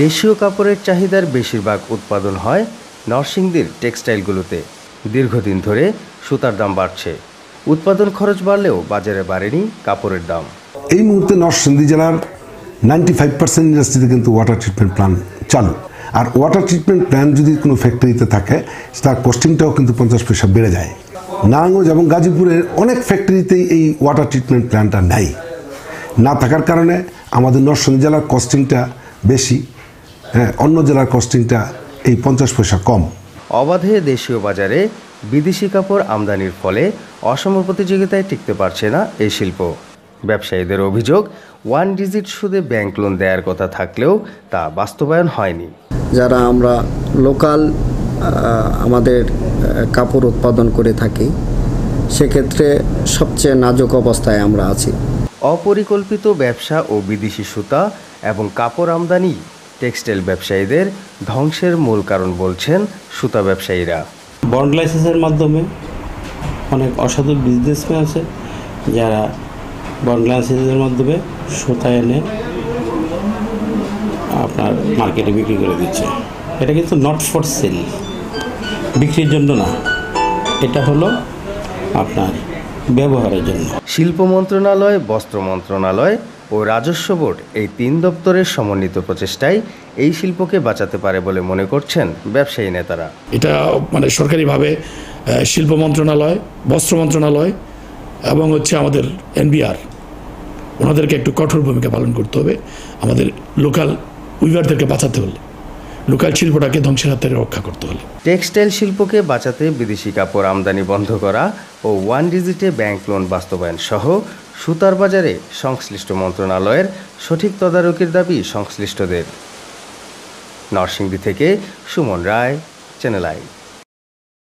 দেশীয় কাপড়ের চাহিদার বেশিরভাগ উৎপাদন হয় নরসিংদীর টেক্সটাইলগুলোতে। দীর্ঘদিন ধরে সুতার দাম বাড়ছে। উৎপাদন খরচ বাড়লেও বাজারে বাড়েনি কাপড়ের দাম। এই মুহূর্তে নরসিংদী জেলার নাইনটি ফাইভ পার্সেন্ট ইন্ডাস্ট্রিতে কিন্তু ওয়াটার ট্রিটমেন্ট প্ল্যান চালু। আর ওয়াটার ট্রিটমেন্ট প্ল্যান যদি কোনো ফ্যাক্টরিতে থাকে, তার কস্টিংটাও কিন্তু পঞ্চাশ পয়সা বেড়ে যায়। নারায়ণগঞ্জ এবং গাজীপুরের অনেক ফ্যাক্টরিতেই এই ওয়াটার ট্রিটমেন্ট প্ল্যানটা নেই। না থাকার কারণে আমাদের নরসিংদী জেলার কস্টিংটা বেশি। হ্যাঁ অন্য জেলার কস্টিংটা এই পঞ্চাশ পয়সা কম। অবাধে দেশীয় বাজারে বিদেশি কাপড় আমদানির ফলে অসম প্রতিযোগিতায় টিকতে পারছে না এই শিল্প। ব্যবসায়ীদের অভিযোগ ওয়ান ডিজিট সুদে ব্যাংক লোন দেওয়ার কথা থাকলেও তা বাস্তবায়ন হয়নি। যারা আমরা লোকাল আমাদের কাপড় উৎপাদন করে থাকি সেক্ষেত্রে সবচেয়ে নাজুক অবস্থায় আমরা আছি। অপরিকল্পিত ব্যবসা ও বিদেশি সুতা এবং কাপড় আমদানি টেক্সটাইল ব্যবসায়ীদের ধ্বংসের মূল কারণ বলছেন সুতা ব্যবসায়ীরা। বন্ড লাইসেন্সের মাধ্যমে অনেক অসাধু বিজনেসম্যান আছে যারা বন্ড লাইসেন্সের মাধ্যমে সুতা এনে আপনার মার্কেটে বিক্রি করে দিচ্ছে। এটা কিন্তু নট ফর সেল বিক্রির জন্য না। এটা হলো আপনার ব্যবহারের জন্য। শিল্প মন্ত্রণালয় বস্ত্র মন্ত্রণালয় ও রাজস্ব বোর্ড এই তিন দপ্তরের সমন্বিত প্রচেষ্টায় এই শিল্পকে বাঁচাতে পারে বলে মনে করছেন ব্যবসায়ী নেতারা। এটা মানে সরকারিভাবে শিল্প মন্ত্রণালয় বস্ত্র মন্ত্রণালয় এবং হচ্ছে আমাদের এনবিআর। ওনাদেরকে একটু কঠোর ভূমিকা পালন করতে হবে। আমাদের লোকাল উইভারদেরকে বাঁচাতে হলে লোকাল শিল্পটাকে ধ্বংসের হাত থেকে রক্ষা করতে হলে। টেক্সটাইল শিল্পকে বাঁচাতে বিদেশি কাপড় আমদানি বন্ধ করা ও ওয়ান ডিজিটে ব্যাংক লোন বাস্তবায়ন সহ সুতার বাজারে সংশ্লিষ্ট মন্ত্রণালয়ের সঠিক তদারকির দাবি সংশ্লিষ্টদের। নরসিংদী থেকে সুমন রায় চ্যানেল আই